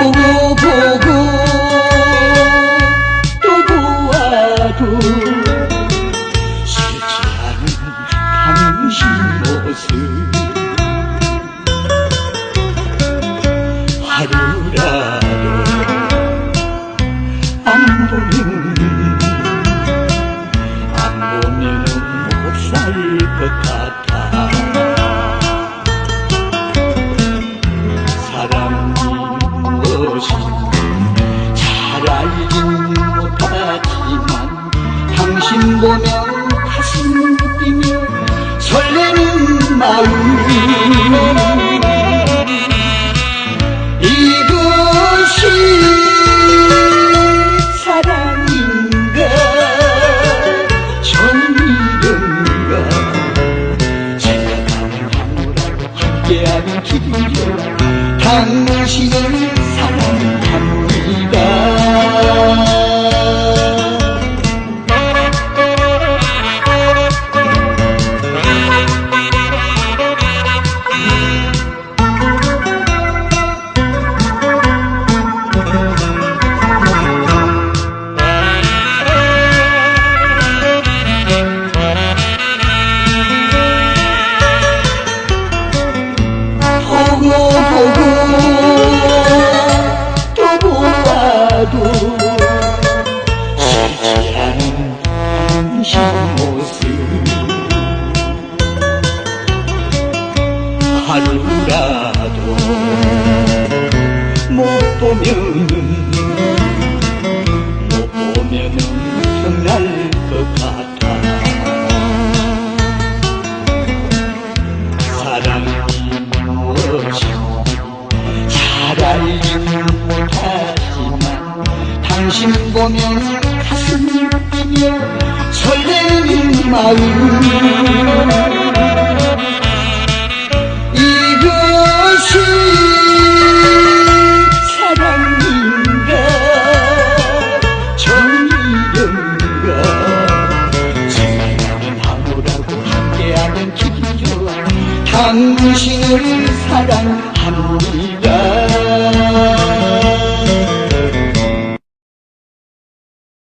보고 보고. 또 보아도 싫지 않은 당신 모습. 하루라도 안 보면 안 보면 못 살 것 같아. 보면 가슴 뛰며 설레는 마음 이것이 사랑인가? 정이련가 하루라고 함께하는 길이여 당신을 사랑 하루라도 못 보면은 못 보면은 병날 것 같아. 사랑이 무엇이 잘 알지는 못하지만 당신 보면 가슴이 뛰며 설레는 마음 이것이 당신을 사랑합니다.